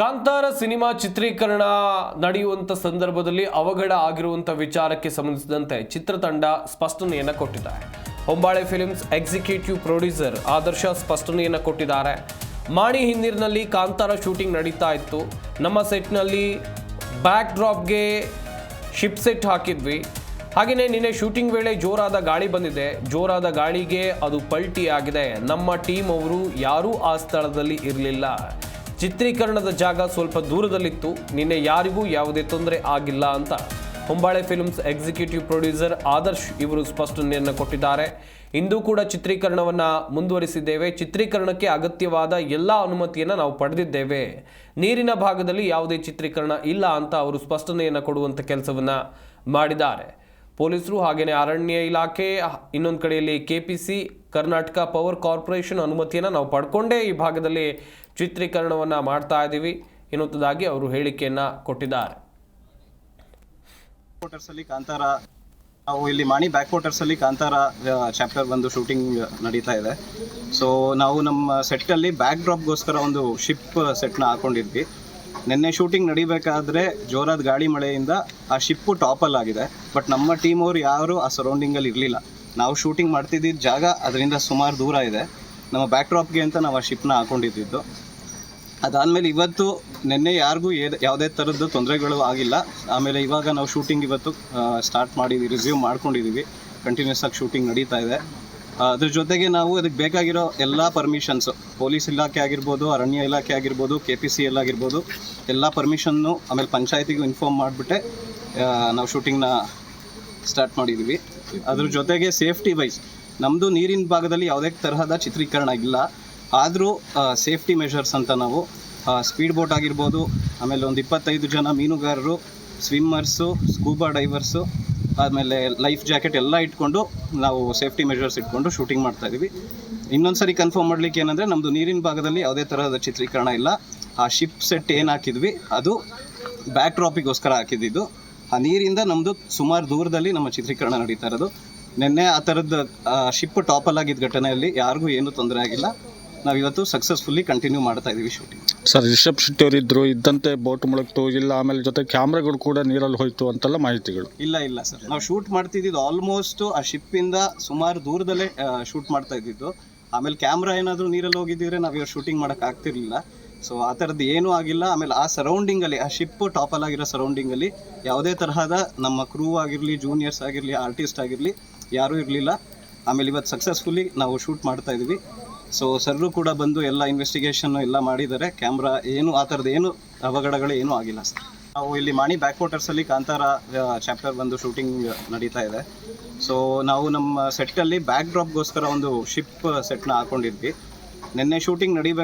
Kantara cinema ಚಿತ್ರೀಕರಣ ನಡೆಯುವಂತ ಸಂದರ್ಭದಲ್ಲಿ ಅವಘಡ ಆಗಿರುವಂತ ವಿಚಾರಕ್ಕೆ ಸಂಬಂಧಿಸಿದಂತೆ ಚಿತ್ರತಂಡ ಸ್ಪಷ್ಟನೆಯನ್ನು ಕೊಟ್ಟಿದ್ದಾರೆ. Hombale films executive producer Adarsh ಸ್ಪಷ್ಟನೆಯನ್ನು ಕೊಟ್ಟಿದ್ದಾರೆ. ಮಾಣಿ ಹಿನ್ನೀರಿನಲ್ಲಿ ಕಾಂತಾರ ಶೂಟಿಂಗ್ ನಡೀತಾ ಇತ್ತು. ನಮ್ಮ ಸೆಟ್ನಲ್ಲಿ ಬ್ಯಾಕ್ ಡ್ರಾಪ್ಗೆ ಶಿಪ್ ಸೆಟ್ ಹಾಕಿದ್ವಿ. ಹಾಗೆಯೇ ನಿನ್ನೆ ಶೂಟಿಂಗ್ ವೇಳೆ ಜೋರಾದ ಗಾಳಿ ಬಂದಿದೆ. ಜೋರಾದ ಗಾಳಿಗೆ ಅದು ಪಲ್ಟಿ ಆಗಿದೆ ನಮ್ಮ ಟೀಮ್ ಅವರು ಯಾರೂ ಆ ಸ್ಥಳದಲ್ಲಿ ಇರಲಿಲ್ಲ. ಚಿತ್ರೀಕರಣದ ಜಾಗ ಸ್ವಲ್ಪ ದೂರದಲ್ಲಿತ್ತು. ನಿನ್ನೆ ಯಾರಿಗೂ ಯಾವುದೇ ತೊಂದರೆ ಆಗಿಲ್ಲ ಅಂತ Hombale films executive producer Adarsh ಇವರು ಸ್ಪಷ್ಟನೆಯನ್ನು ಕೊಟ್ಟಿದ್ದಾರೆ. ಇಂದು ಕೂಡ ಚಿತ್ರೀಕರಣವನ್ನು ಮುಂದುವರಿಸಿದ್ದೇವೆ. ಚಿತ್ರೀಕರಣಕ್ಕೆ ಅಗತ್ಯವಾದ ಎಲ್ಲ ಅನುಮತಿಯನ್ನು ನಾವು ಪಡೆದಿದ್ದೇವೆ. ನೀರಿನ ಭಾಗದಲ್ಲಿ ಯಾವುದೇ ಚಿತ್ರೀಕರಣ ಇಲ್ಲ ಅಂತ ಅವರು ಸ್ಪಷ್ಟನೆಯನ್ನು ಕೊಡುವಂಥ ಕೆಲಸವನ್ನು ಮಾಡಿದ್ದಾರೆ. ಪೊಲೀಸರು ಹಾಗೆಯೇ ಅರಣ್ಯ ಇಲಾಖೆ, ಇನ್ನೊಂದು ಕಡೆಯಲ್ಲಿ K P C Karnataka power corporation ಅನುಮತಿಯನ್ನು ನಾವು ಪಡ್ಕೊಂಡೇ ಈ ಭಾಗದಲ್ಲಿ ಚಿತ್ರೀಕರಣವನ್ನು ಮಾಡ್ತಾ ಇದ್ದೀವಿ ಎನ್ನುವುದಾಗಿ ಅವರು ಹೇಳಿಕೆಯನ್ನು ಕೊಟ್ಟಿದ್ದಾರೆ. ಅಲ್ಲಿ ಕಾಂತಾರ, ನಾವು ಇಲ್ಲಿ ಮಾಣಿ ಬ್ಯಾಕ್ ಅಲ್ಲಿ ಕಾಂತಾರ ಚಾಪ್ಟರ್ ಒಂದು ಶೂಟಿಂಗ್ ನಡೀತಾ ಇದೆ. ಸೊ ನಾವು ನಮ್ಮ ಸೆಟ್ ಅಲ್ಲಿ ಬ್ಯಾಕ್ ಡ್ರಾಪ್ಗೋಸ್ಕರ ಒಂದು ಶಿಪ್ ಸೆಟ್ನ ಹಾಕೊಂಡಿದ್ವಿ. ನಿನ್ನೆ ಶೂಟಿಂಗ್ ನಡಿಬೇಕಾದ್ರೆ ಜೋರಾದ ಗಾಳಿ ಮಳೆಯಿಂದ ಆ ಶಿಪ್ಪು ಟಾಪಲ್ ಆಗಿದೆ. ಬಟ್ ನಮ್ಮ ಟೀಮ್ ಅವರು ಯಾರು ಆ ಸರೌಂಡಿಂಗಲ್ಲಿ ಇರಲಿಲ್ಲ. ನಾವು ಶೂಟಿಂಗ್ ಮಾಡ್ತಿದ್ದಿದ್ದ ಜಾಗ ಅದರಿಂದ ಸುಮಾರು ದೂರ ಇದೆ. ನಮ್ಮ ಬ್ಯಾಕ್ ಡ್ರಾಪ್ಗೆ ಅಂತ ನಾವು ಆ ಶಿಪ್ನ ಹಾಕೊಂಡಿದ್ದು ಅದಾದಮೇಲೆ ಇವತ್ತು ನಿನ್ನೆ ಯಾರಿಗೂ ಯಾವುದೇ ಥರದ್ದು ತೊಂದರೆಗಳು ಆಗಿಲ್ಲ. ಆಮೇಲೆ ಇವಾಗ ನಾವು ಶೂಟಿಂಗ್ ಇವತ್ತು ಸ್ಟಾರ್ಟ್ ಮಾಡಿದ್ವಿ ರಿಸ್ಯೂಮ್ ಮಾಡ್ಕೊಂಡಿದ್ದೀವಿ ಕಂಟಿನ್ಯೂಸ್ ಆಗಿ ಶೂಟಿಂಗ್ ನಡೀತಾ ಇದೆ. ಅದ್ರ ಜೊತೆಗೆ ನಾವು ಅದಕ್ಕೆ ಬೇಕಾಗಿರೋ ಎಲ್ಲ ಪರ್ಮಿಷನ್ಸು ಪೊಲೀಸ್ ಇಲಾಖೆ ಆಗಿರ್ಬೋದು, ಅರಣ್ಯ ಇಲಾಖೆ ಆಗಿರ್ಬೋದು ಕೆ ಪಿ ಸಿ ಎಲ್ ಆಗಿರ್ಬೋದು, ಎಲ್ಲ ಪರ್ಮಿಷನ್ನು ಆಮೇಲೆ ಪಂಚಾಯತಿಗೂ ಇನ್ಫಾರ್ಮ್ ಮಾಡಿಬಿಟ್ಟೆ ನಾವು ಶೂಟಿಂಗ್ನ ಸ್ಟಾರ್ಟ್ ಮಾಡಿದ್ವಿ. ಅದ್ರ ಜೊತೆಗೆ ಸೇಫ್ಟಿ ವೈಸ್ ನಮ್ಮದು ನೀರಿನ ಭಾಗದಲ್ಲಿ ಯಾವುದೇ ತರಹದ ಚಿತ್ರೀಕರಣ ಇಲ್ಲ. ಆದರೂ ಸೇಫ್ಟಿ ಮೆಷರ್ಸ್ ಅಂತ ನಾವು ಸ್ಪೀಡ್ ಬೋಟ್ ಆಗಿರ್ಬೋದು, ಆಮೇಲೆ ಒಂದು ಇಪ್ಪತ್ತೈದು ಜನ ಮೀನುಗಾರರು ಸ್ವಿಮ್ಮರ್ಸು ಸ್ಕೂಬಾ ಡೈವರ್ಸು ಆಮೇಲೆ ಲೈಫ್ ಜಾಕೆಟ್ ಎಲ್ಲ ಇಟ್ಕೊಂಡು ನಾವು ಸೇಫ್ಟಿ ಮೆಷರ್ಸ್ ಇಟ್ಕೊಂಡು ಶೂಟಿಂಗ್ ಮಾಡ್ತಾ ಇದೀವಿ ಇನ್ನೊಂದು ಸರಿ ಕನ್ಫರ್ಮ್ ಮಾಡ್ಲಿಕ್ಕೆ ಏನಂದರೆ ನಮ್ಮದು ನೀರಿನ ಭಾಗದಲ್ಲಿ ಯಾವುದೇ ತರಹದ ಚಿತ್ರೀಕರಣ ಇಲ್ಲ. ಆ ಶಿಪ್ ಸೆಟ್ ಏನು ಹಾಕಿದ್ವಿ, ಅದು ಬ್ಯಾಕ್ ಡ್ರಾಪಿಗೋಸ್ಕರ ಹಾಕಿದ್ದು ಆ ನೀರಿಂದ ನಮ್ಮದು ಸುಮಾರು ದೂರದಲ್ಲಿ ನಮ್ಮ ಚಿತ್ರೀಕರಣ ನಡೀತಾ ಇರೋದು. ನಿನ್ನೆ ಆ ಥರದ ಶಿಪ್ ಟಾಪಲ್ ಆಗಿದ್ದ ಘಟನೆಯಲ್ಲಿ ಯಾರಿಗೂ ಏನೂ ತೊಂದರೆ ಆಗಿಲ್ಲ. ನಾವು ಇವತ್ತು ಸಕ್ಸಸ್ಫುಲ್ಲಿ ಕಂಟಿನ್ಯೂ ಮಾಡ್ತಾ ಇದ್ದೀವಿ ಶೂಟಿಂಗ್ ಸರ್ ರಿಷಬ್ ಶೆಟ್ಟಿ ಅವರು ಇದ್ರು ಇದ್ದಂತೆ ಬೋಟ್ ಮುಳುಗ್ತು ಇಲ್ಲ ಆಮೇಲೆ ಜೊತೆ ಕ್ಯಾಮ್ರಾಗಳು ಕೂಡ ನೀರಲ್ಲಿ ಹೋಯ್ತು ಅಂತೆಲ್ಲ ಮಾಹಿತಿಗಳು. ಇಲ್ಲ ಇಲ್ಲ ಸರ್. ನಾವು ಶೂಟ್ ಮಾಡ್ತಿದ್ದಿದ್ದು ಆಲ್ಮೋಸ್ಟ್ ಆ ಶಿಪ್ಪಿಂದ ಸುಮಾರು ದೂರದಲ್ಲೇ ಶೂಟ್ ಮಾಡ್ತಾ ಇದ್ದಿದ್ದು. ಆಮೇಲೆ ಕ್ಯಾಮ್ರಾ ಏನಾದರೂ ನೀರಲ್ಲಿ ಹೋಗಿದ್ದಿದ್ರೆ ನಾವು ಇವಾಗ ಶೂಟಿಂಗ್ ಮಾಡೋಕೆ ಆಗ್ತಿರ್ಲಿಲ್ಲ. ಸೊ ಆ ಥರದ್ದು ಏನೂ ಆಗಿಲ್ಲ. ಆಮೇಲೆ ಆ ಸರೌಂಡಿಂಗಲ್ಲಿ ಆ ಶಿಪ್ ಟಾಪಲ್ ಆಗಿರೋ ಸರೌಂಡಿಂಗಲ್ಲಿ ಯಾವುದೇ ತರಹದ ನಮ್ಮ ಕ್ರೂ ಆಗಿರಲಿ ಜೂನಿಯರ್ಸ್ ಆಗಿರಲಿ ಆರ್ಟಿಸ್ಟ್ ಆಗಿರಲಿ ಯಾರೂ ಇರಲಿಲ್ಲ. ಆಮೇಲೆ ಇವತ್ತು ಸಕ್ಸಸ್ಫುಲ್ಲಿ ನಾವು ಶೂಟ್ ಮಾಡ್ತಾ ಇದ್ವಿ. ಸೊ ಸರ್ರು ಕೂಡ ಬಂದು ಎಲ್ಲ ಇನ್ವೆಸ್ಟಿಗೇಷನ್ ಎಲ್ಲ ಮಾಡಿದ್ದಾರೆ. ಕ್ಯಾಮ್ರಾ ಏನು, ಆ ಥರದ ಏನು ಅವಘಡಗಳು ಏನೂ ಆಗಿಲ್ಲ ಸರ್ ನಾವು ಇಲ್ಲಿ ಮಾಣಿ ಬ್ಯಾಕ್ ವಾಟರ್ಸಲ್ಲಿ ಕಾಂತಾರ ಚಾಪ್ಟರ್ ಬಂದು ಶೂಟಿಂಗ್ ನಡೀತಾ ಇದೆ. ಸೊ ನಾವು ನಮ್ಮ ಸೆಟ್ಟಲ್ಲಿ ಬ್ಯಾಕ್ ಡ್ರಾಪ್ಗೋಸ್ಕರ ಒಂದು ಶಿಪ್ ಸೆಟ್ನ ಹಾಕೊಂಡಿದ್ವಿ. ನಿನ್ನೆ ಶೂಟಿಂಗ್ ನಡಿಬೇಕು